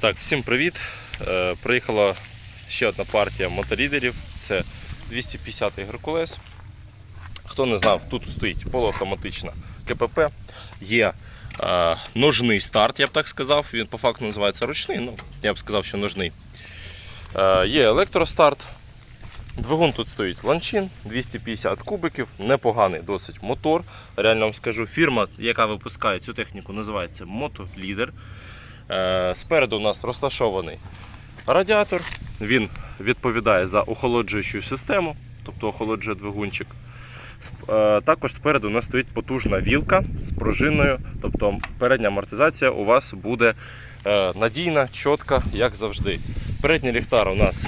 Так, всім привіт. Е, Приїхала ще одна партія моторідерів. Це 250-й Геркулес. Хто не знав, тут стоїть полуавтоматична КПП. Є е, ножний старт, я б так сказав. Він по факту називається ручний, ну я б сказав, що ножний. Е, є електростарт. Двигун тут стоїть ланчин, 250 кубиків, непоганий досить мотор. Реально вам скажу, фірма, яка випускає цю техніку, називається Мотолідер. Е, Спереду у нас розташований радіатор. Він відповідає за охолоджуючу систему, тобто охолоджує двигунчик. Е, Також спереду у нас стоїть потужна вілка з пружиною, тобто передня амортизація у вас буде е, надійна, чітка, як завжди. Передній ліхтар у нас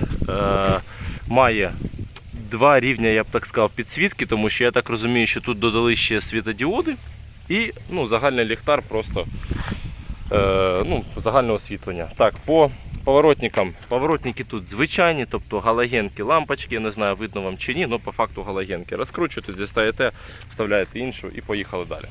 має два рівня, я б так сказав, підсвітки, тому що я так розумію, що тут додали ще світодіоди і ну, загальний ліхтар просто ну, загальне освітлення. Так, по поворотникам. Поворотники тут звичайні, тобто галогенки, лампочки, я не знаю, видно вам чи ні, але по факту галогенки. Розкручуєте, дістаєте, вставляєте іншу і поїхали далі.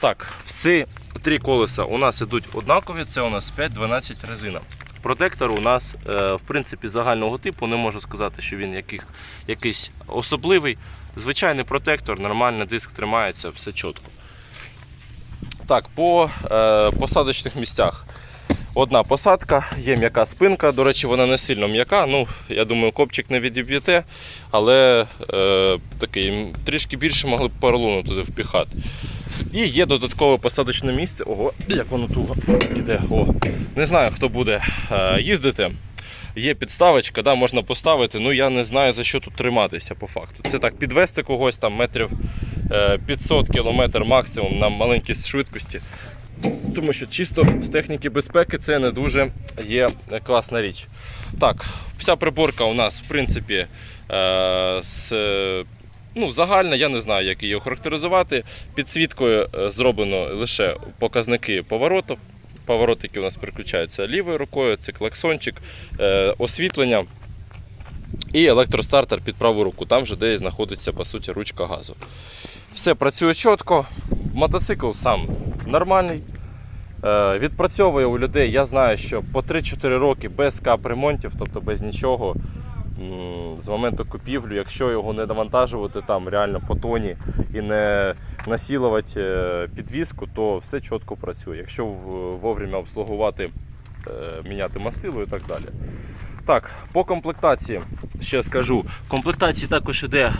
Так, всі три колеса у нас ідуть однакові, це у нас 5-12 резина. Протектор у нас, е, в принципі, загального типу, не можу сказати, що він яких, якийсь особливий. Звичайний протектор, нормально, диск тримається, все чітко. Так, по е, посадочних місцях. Одна посадка, є м'яка спинка. До речі, вона не сильно м'яка. Ну, я думаю, копчик не відіб'єте, але е, такий, трішки більше могли б поролону туди впіхати. І є додаткове посадочне місце. Ого, як воно туго йде. О. Не знаю, хто буде е, їздити. Є підставочка, да, можна поставити. Ну я не знаю за що тут триматися по факту. Це так, підвести когось там метрів 500 км максимум на маленькій швидкості. Тому що чисто з техніки безпеки це не дуже є класна річ. Так, вся приборка у нас, в принципі, е, з, е, ну, загальна, я не знаю, як її охарактеризувати. Підсвіткою е, зроблено лише показники поворотів. Поворотики у нас переключаються лівою рукою, це клаксончик, е, освітлення і електростартер під праву руку, там же, де знаходиться по суті ручка газу. Все працює чітко. Мотоцикл сам нормальний. Е, Відпрацьовує у людей, я знаю, що по 3-4 роки без капремонтів, тобто без нічого. З моменту купівлі, якщо його не навантажувати там реально по тоні і не насілувати е, підвіску, то все чітко працює. Якщо вовремя обслугувати, е, міняти мастило і так далі. Так, по комплектації ще скажу. Комплектації також іде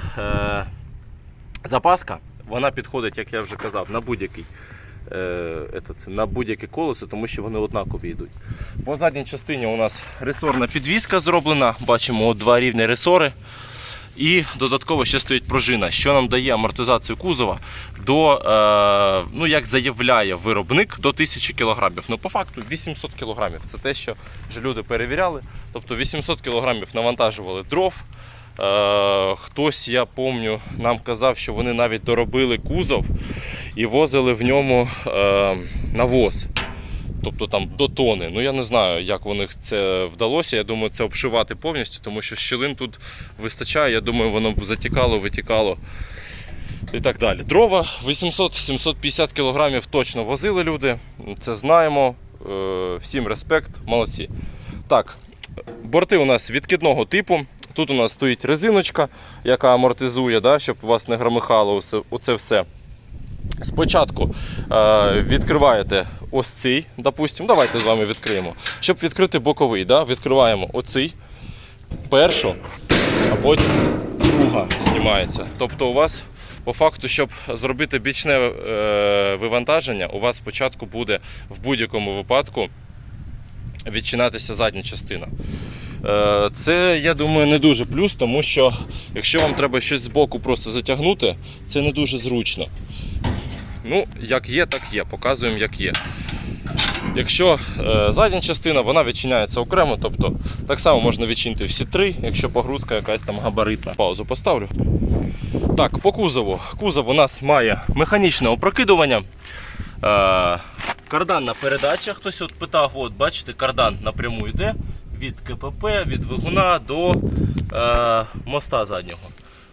запаска. Вона підходить, як я вже казав, на будь-який. е, На будь-яке колесо, тому що вони однакові йдуть. По задній частині у нас ресорна підвіска зроблена. Бачимо от два рівні ресори. І додатково ще стоїть пружина, що нам дає амортизацію кузова до, е, ну як заявляє виробник, до 1000 кг. Ну по факту 800 кг. Це те, що вже люди перевіряли. Тобто 800 кг навантажували дров. Е, хтось, я пам'ятаю, нам казав, що вони навіть доробили кузов і возили в ньому е, навоз. Тобто там до тони. Ну я не знаю, як них це вдалося. Я думаю, це обшивати повністю, тому що щілин тут вистачає. Я думаю, воно затікало, витікало і так далі. Дрова 800-750 кг точно возили люди. Це знаємо. Е, Всім респект, молодці. Так, борти у нас відкидного типу. Тут у нас стоїть резиночка, яка амортизує, да, щоб у вас не громихало оце, все. Спочатку е, відкриваєте ось цей, допустимо, давайте з вами відкриємо. Щоб відкрити боковий, да, відкриваємо оцей, першу, а потім друга знімається. Тобто у вас по факту, щоб зробити бічне е, вивантаження, у вас спочатку буде в будь-якому випадку відчинатися задня частина. Е, Це, я думаю, не дуже плюс, тому що якщо вам треба щось з боку просто затягнути, це не дуже зручно. Ну, як є, так є. Показуємо, як є. Якщо е, задня частина, вона відчиняється окремо, тобто так само можна відчинити всі три, якщо погрузка якась там габаритна. Паузу поставлю. Так, по кузову. Кузов у нас має механічне опрокидування. Е, карданна передача, хтось от питав, от бачите, кардан напряму йде від КПП, від двигуна до е, моста заднього.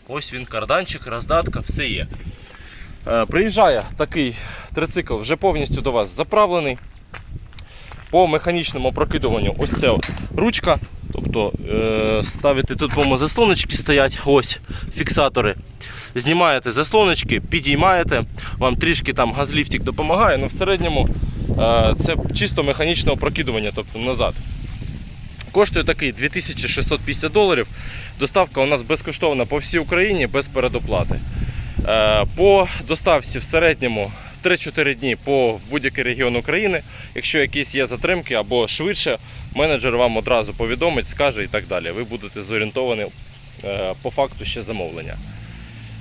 Ось він карданчик, роздатка, все є. Е, приїжджає такий трицикл вже повністю до вас заправлений. По механічному прокидуванню ось от ручка. Тобто е, ставите тут по заслоночки стоять, ось фіксатори. Знімаєте заслоночки, підіймаєте, вам трішки там газліфтик допомагає, але в середньому е, це чисто механічне прокидування, тобто назад. Коштує такий 2650 доларів. Доставка у нас безкоштовна по всій Україні без передоплати. Е, По доставці в середньому 3-4 дні по будь-який регіон України. Якщо якісь є затримки або швидше, менеджер вам одразу повідомить, скаже і так далі. Ви будете зорієнтовані е, по факту ще замовлення.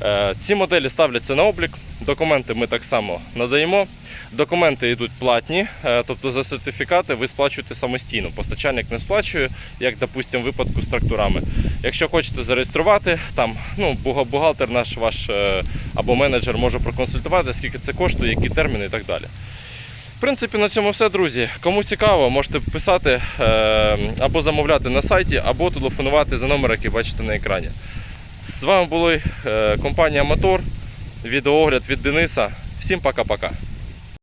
Е, Ці моделі ставляться на облік. Документи ми так само надаємо. Документи йдуть платні, е, тобто за сертифікати ви сплачуєте самостійно. Постачальник не сплачує, як, допустимо, в випадку з тракторами. Якщо хочете зареєструвати, там ну, бухгалтер наш ваш е, або менеджер може проконсультувати, скільки це коштує, які терміни і так далі. В принципі, на цьому все, друзі. Кому цікаво, можете писати або замовляти на сайті, або телефонувати за номер, який бачите на екрані. З вами була е, компанія Мотор, відеоогляд від Дениса. Всім пока-пока.